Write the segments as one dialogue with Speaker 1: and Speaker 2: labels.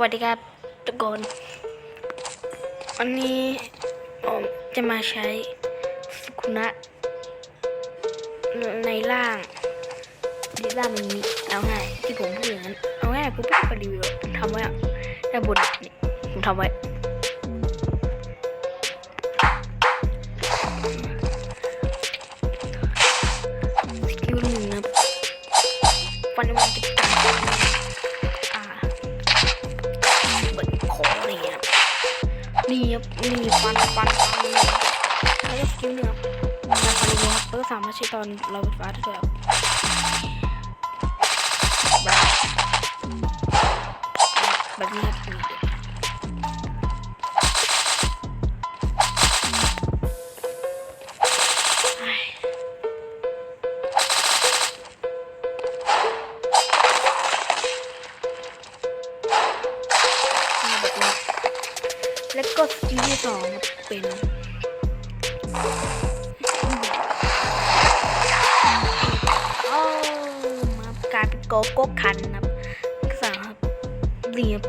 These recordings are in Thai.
Speaker 1: วัสดีครับทุกคนวันนี้ผมจะมาใช้สุขุนะ ในร่างดีร่างมันมีเอาง่ายที่ผมพูดอย่างนั้น เอาง่ายผมพูดไปรีวิวผมทำไว้อะด้านบนนี่ผมทำไว้สกิลหนึ่งนะฟันมัน นี่ครับนี่ฟันฟันฟันแล้วก็สกิลเนี่ยครับมาฟันเลยครับแล้วก็สามารถใช้ตอนเราไฟฟ้าได้ด้วยแบบนี้ครับ แล้วก็สกิลที่สองเป็นโอ้มากลายเป็นโกโก้คันนะครับสามเรียบ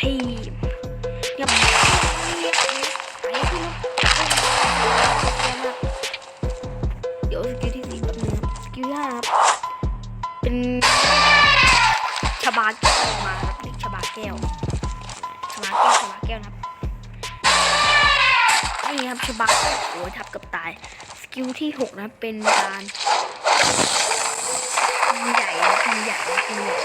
Speaker 1: ทีมเรียบเรียบเดี๋ยวสกิลที่สี่แบบนึงสกิลห้าครับ บาแก้วมาครับเด็กชบาแก้วชบาแก้วชบาแก้วนะครับนี่ครับชบาแก้วโอ้ยทับกับตาย สกิลที่หกนะเป็นการยิงใหญ่นะยิงใหญ่นะยิงใหญ่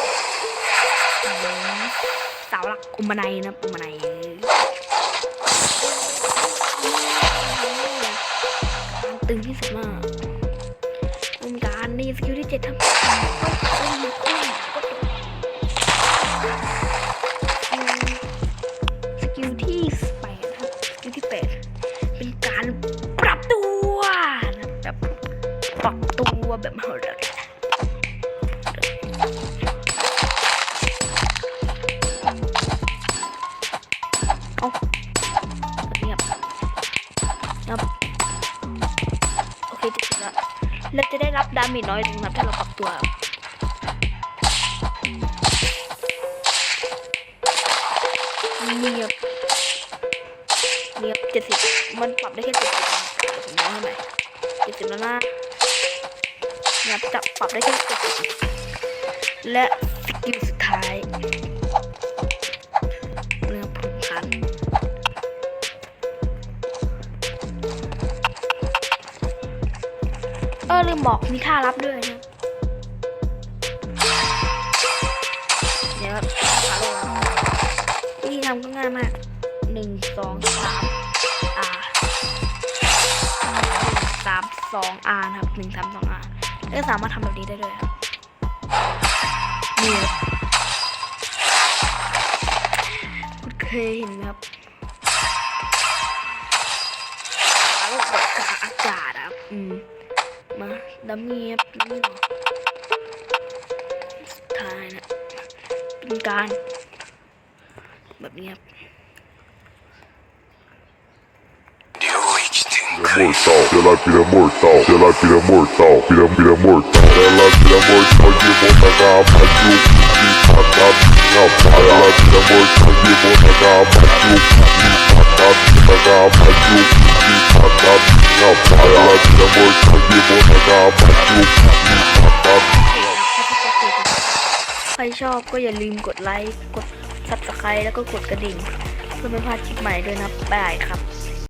Speaker 1: เสาหลักอุมนัยนะอุมนัยการตึงที่สุดมากเป็นการนี่สกิลที่เจ็ดครับต้อง ตัวแบบหดเลยเอาเงียบครับโอเคจะเสร็จแล้วเราจะได้รับดาเมจน้อยลงนะครับถ้าเราปรับตัวเงียบเงียบเจ็ดสิบมันปรับได้แค่เจ็ดสิบผมมองให้ไหมเจ็ดสิบแล้วนะ เงียบจับปรับได้แค่เจ็ดและสกิลสุดท้ายเรื่องผูกพันเออลืมบอกมีท่ารับด้วยนะเดี๋ยวขาลงวิธีทำก็ง่ายมากหนึ่งสองสามอาสามสองอานะครับหนึ่งสามสองอาแล้ว ก็สามารถทำแบบนี้ได้ด้วยครับนี่ครับคุณเคยเห็นไหมครับขาลงแบบกลางอากาศอะครับ อืม มาดัมมี่ครับนี่เนาะสุดท้ายนะ เป็นการ แบบนี้ครับ
Speaker 2: Mortal, pela pira mortal, pela pira mortal, pira pira mortal, pela pira mortal de monta gama de o que mata minha pai, ela pira mortal de monta gama de o que mata minha gama de o que mata minha pai, ela pira mortal de monta gama de o que mata
Speaker 1: ใครชอบก็อย่าลืมกดไลค์ กด subscribe แล้วก็กดกระดิ่ง เพื่อไม่พลาดคลิปใหม่ด้วยนะบายครับ